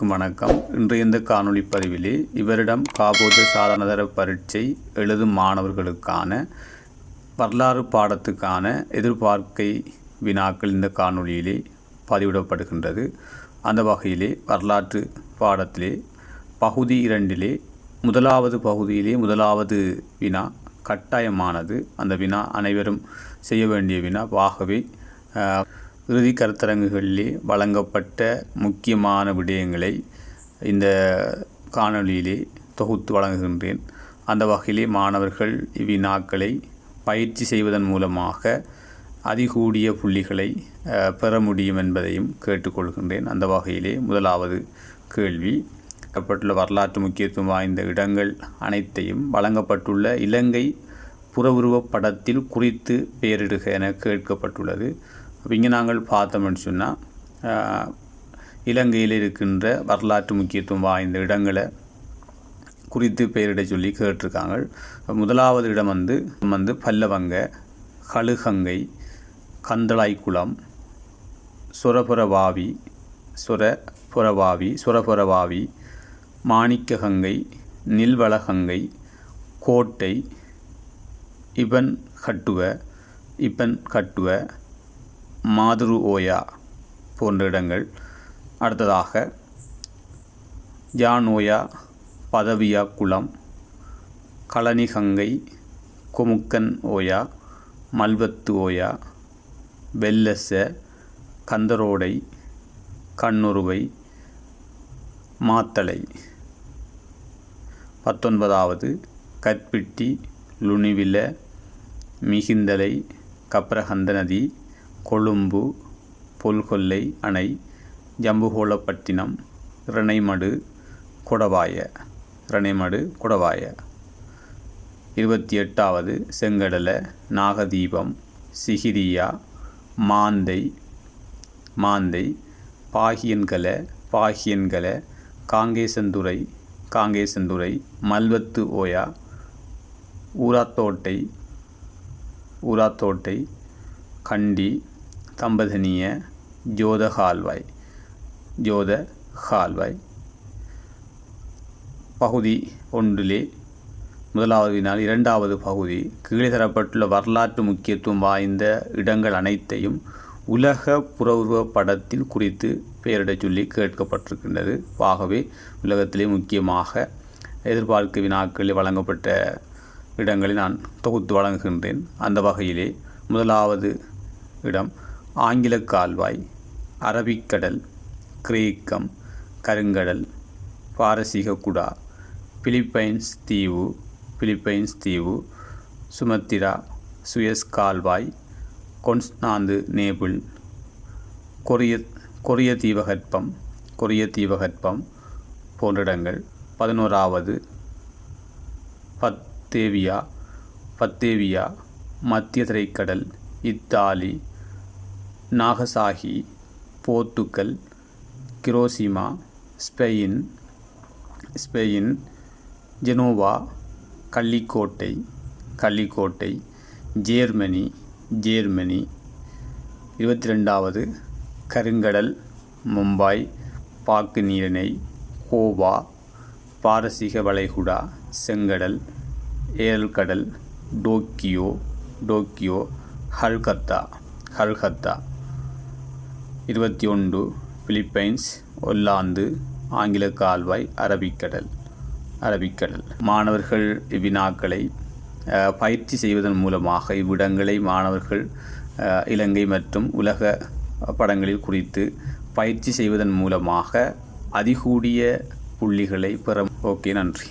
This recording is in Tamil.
அனைவருக்கும் வணக்கம். இன்றைய இந்த காணொளி பதிவிலே இவரிடம் காபோது சாதனதர பரீட்சை எழுதும் மாணவர்களுக்கான வரலாறு பாடத்துக்கான எதிர்பார்க்கை வினாக்கள் இந்த காணொளியிலே பதிவிடப்படுகின்றது. அந்த வகையிலே வரலாற்று பாடத்திலே பகுதி இரண்டிலே முதலாவது பகுதியிலே முதலாவது வினா கட்டாயமானது. அந்த வினா அனைவரும் செய்ய வேண்டிய வினா. ஆகவே இறுதி கருத்தரங்குகளிலே வழங்கப்பட்ட முக்கியமான விடயங்களை இந்த காணொளியிலே தொகுத்து வழங்குகின்றேன். அந்த வகையிலே மாணவர்கள் இவ்வினாக்களை பயிற்சி செய்வதன் மூலமாக அதிகூடிய புள்ளிகளை பெற முடியும் என்பதையும் கேட்டுக்கொள்கின்றேன். அந்த வகையிலே முதலாவது கேள்வி வழங்கப்பட்டுள்ள வரலாற்று முக்கியத்துவம் வாய்ந்த இடங்கள் அனைத்தையும் வழங்கப்பட்டுள்ள இலங்கை புறவுருவப் படத்தில் குறித்து பெயரிடுக என கேட்கப்பட்டுள்ளது. அப்போ இங்கே நாங்கள் பார்த்தோம்னு சொன்னால் இலங்கையில் இருக்கின்ற வரலாற்று முக்கியத்துவம் வாய்ந்த இடங்களை குறித்து பெயரிட சொல்லி கேட்டிருக்காங்க முதலாவது இடம் வந்து வந்து பல்லவங்க கழுகங்கை கந்தளாய்க்குளம் சுரபுரவாவி சுரபுரவாவி சுரபுரவாவி மாணிக்ககங்கை நில்வளகங்கை கோட்டை இபன் கட்டுவ இபன் கட்டுவ மாதுரு ஓயா போன்ற இடங்கள். அடுத்ததாக ஜானோயா பதவியா குளம் களனிகங்கை கொமுக்கன் ஓயா மல்வத்து ஓயா வெல்லச கந்தரோடை கண்ணுருவை மாத்தளை. பத்தொன்பதாவது கற்பிட்டி லுணிவில மிகிந்தலை கப்ரஹந்த நதி கொழும்பு பொல்கொல்லை அணை ஜம்புகோளப்பட்டினம் இரணைமடு கொடவாய இரணைமடு கொடவாய. இருபத்தி எட்டாவது செங்கடலை நாகதீபம் சிகிரியா மாந்தை மாந்தை பாகியன்கல பாகியன்கல காங்கேசந்துறை காங்கேசந்துறை மல்வத்து ஓயா ஊராத்தோட்டை ஊராத்தோட்டை கண்டி தம்பதனிய ஜோத ஹால்வாய் ஜோத ஹால்வாய் பகுதி ஒன்றிலே முதலாவது வினால் இரண்டாவது பகுதி கீழே தரப்பட்டுள்ள வரலாற்று முக்கியத்துவம் வாய்ந்த இடங்கள் அனைத்தையும் உலக புறவுருவ படத்தில் குறித்து பெயரிடச் சொல்லி கேட்கப்பட்டிருக்கின்றது. ஆகவே உலகத்திலே முக்கியமாக எதிர்பார்க்க வினாக்களில் வழங்கப்பட்ட இடங்களை நான் தொகுத்து வழங்குகின்றேன். அந்த வகையிலே முதலாவது இடம் ஆங்கில கால்வாய் அரபிக்கடல் கிரேக்கம் கருங்கடல் பாரசீக குடா பிலிப்பைன்ஸ் தீவு பிலிப்பைன்ஸ் தீவு சுமத்திரா சுயஸ் கால்வாய் கொன்ஸ்நாந்து நேபிள் கொரிய கொரிய தீபகற்பம் கொரிய தீபகற்பம் போன்ற இடங்கள் பதினோராவது பத்தேவியா பத்தேவியா மத்திய திரைக்கடல் Italy Nagasaki Portugal Hiroshima Spain Spain Genoa Kallikottai Kallikottai Germany Germany. இருபத்தி ரெண்டாவது கருங்கடல் மும்பாய் பாக்கு நீரிணை கோவா பாரசீக வளைகுடா செங்கடல் ஏல்கடல் டோக்கியோ டோக்கியோ ஹல்கத்தா ஹல்கத்தா. இருபத்தி ஒன்று பிலிப்பைன்ஸ் ஒல்லாந்து ஆங்கில கால்வாய் அரபிக்கடல் அரபிக்கடல். மாணவர்கள் இவ்வினாக்களை பயிற்சி செய்வதன் மூலமாக இவ்விடங்களை மாணவர்கள் இலங்கை மற்றும் உலக படங்களில் குறித்து பயிற்சி செய்வதன் மூலமாக அதிகூடிய புள்ளிகளை பெற ஓகே நன்றி.